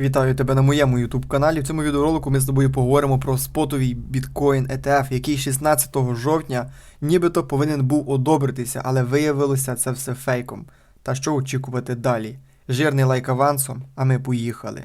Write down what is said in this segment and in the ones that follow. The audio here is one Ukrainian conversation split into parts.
Вітаю тебе на моєму YouTube каналі. В цьому відеоролику ми з тобою поговоримо про спотовий біткоін ETF, який 16 жовтня нібито повинен був одобритися, але виявилося це все фейком. Та що очікувати далі? Жирний лайк авансом, а ми поїхали.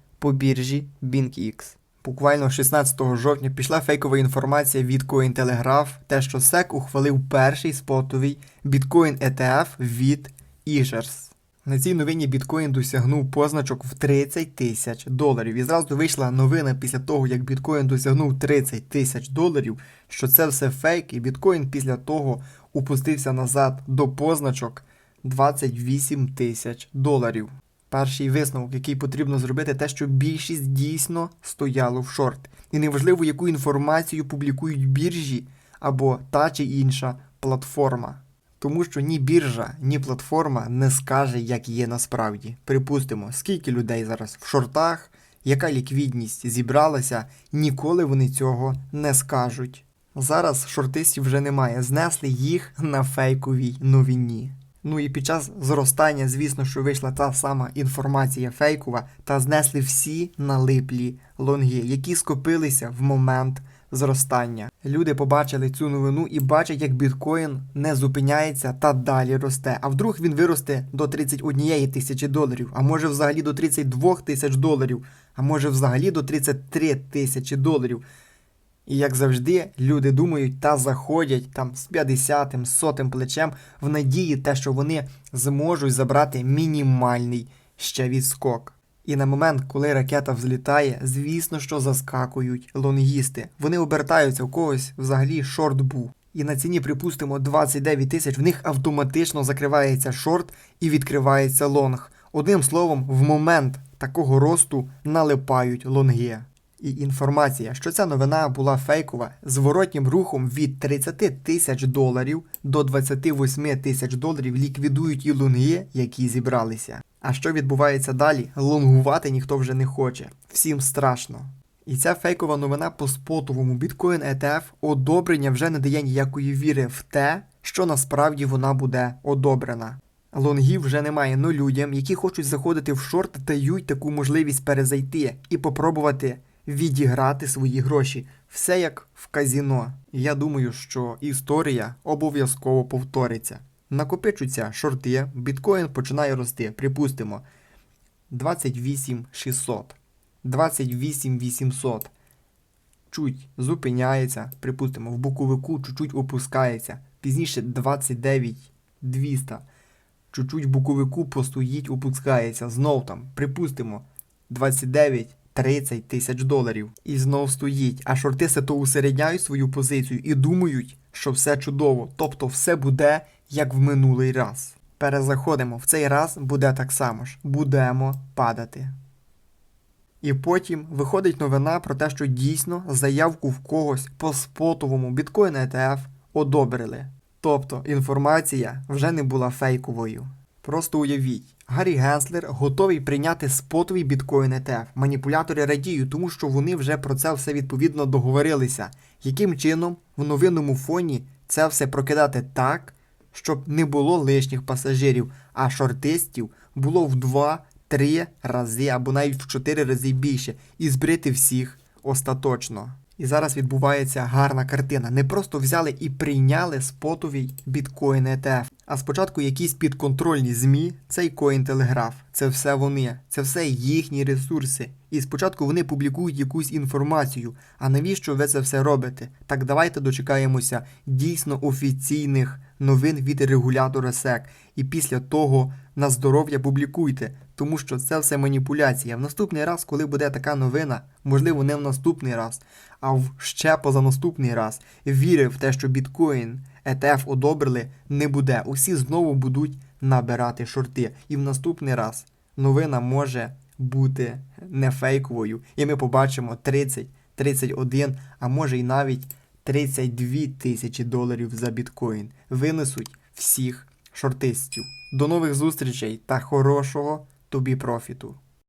по біржі BingX. Буквально 16 жовтня пішла фейкова інформація від Cointelegraph, те, що SEC ухвалив перший спотовий біткоін ETF від Ishers. На цій новині біткоін досягнув позначок в 30 тисяч доларів. І зразу вийшла новина після того, як біткоін досягнув 30 тисяч доларів, що це все фейк, і біткоін після того упустився назад до позначок 28 тисяч доларів. Перший висновок, який потрібно зробити, те, що більшість дійсно стояло в шорт. І неважливо, яку інформацію публікують біржі або та чи інша платформа. Тому що ні біржа, ні платформа не скаже, як є насправді. Припустимо, скільки людей зараз в шортах, яка ліквідність зібралася, ніколи вони цього не скажуть. Зараз шортистів вже немає, знесли їх на фейковій новині. Ну і під час зростання, звісно, що вийшла та сама інформація фейкова, та знесли всі налиплі лонги, які скопилися в момент зростання. Люди побачили цю новину і бачать, як біткоін не зупиняється та далі росте. А вдруг він виросте до 31 тисячі доларів, а може взагалі до 32 тисяч доларів, а може взагалі до 33 тисячі доларів. І як завжди, люди думають та заходять там з 50-м, сотим плечем в надії, те, що вони зможуть забрати мінімальний ще відскок. І на момент, коли ракета взлітає, звісно, що заскакують лонгісти. Вони обертаються у когось взагалі шорт був. І на ціні, припустимо, 29 тисяч, в них автоматично закривається шорт і відкривається лонг. Одним словом, в момент такого росту налипають лонги. І інформація, що ця новина була фейкова, зворотнім рухом від 30 тисяч доларів до 28 тисяч доларів ліквідують і лонги, які зібралися. А що відбувається далі? Лонгувати ніхто вже не хоче. Всім страшно. І ця фейкова новина по спотовому біткоін ETF одобрення вже не дає ніякої віри в те, що насправді вона буде одобрена. Лонгів вже немає, но людям, які хочуть заходити в шорт, дають таку можливість перезайти і попробувати відіграти свої гроші. Все як в казіно. Я думаю, що історія обов'язково повториться. Накопичуться шорти, біткоін починає рости. Припустимо, 28 600, 28 800. Чуть зупиняється, припустимо, в боковику чуть-чуть опускається. Пізніше 29 200. Чуть-чуть в боковику постоїть, опускається. Знов там, припустимо, 29 30 тисяч доларів. І знов стоїть. А шортиси то усередняють свою позицію і думають, що все чудово, тобто все буде як в минулий раз. Перезаходимо, в цей раз буде так само ж. Будемо падати. І потім виходить новина про те, що дійсно заявку в когось по спотовому біткоін ETF одобрили. Тобто інформація вже не була фейковою. Просто уявіть, Гаррі Генслер готовий прийняти спотовий біткоін ETF. Маніпулятори радіють, тому що вони вже про це все відповідно договорилися. Яким чином в новинному фоні це все прокидати так, щоб не було лишніх пасажирів, а шортистів було в 2-3 рази або навіть в 4 рази більше, і збрити всіх остаточно. І зараз відбувається гарна картина. Не просто взяли і прийняли спотовий біткоін ETF, а спочатку якісь підконтрольні ЗМІ, цей Cointelegraph, це все вони, це все їхні ресурси. І спочатку вони публікують якусь інформацію. А навіщо ви це все робите? Так давайте дочекаємося дійсно офіційних новин від регулятора SEC. І після того на здоров'я публікуйте, тому що це все маніпуляція. В наступний раз, коли буде така новина, можливо, не в наступний раз, а в ще позанаступний раз, віри в те, що біткоін, ETF одобрили, не буде. Усі знову будуть набирати шорти. І в наступний раз новина може бути не фейковою, і ми побачимо 30, 31, а може й навіть 32 тисячі доларів за біткоін. Винесуть всіх шортистів. До нових зустрічей та хорошого тобі профіту!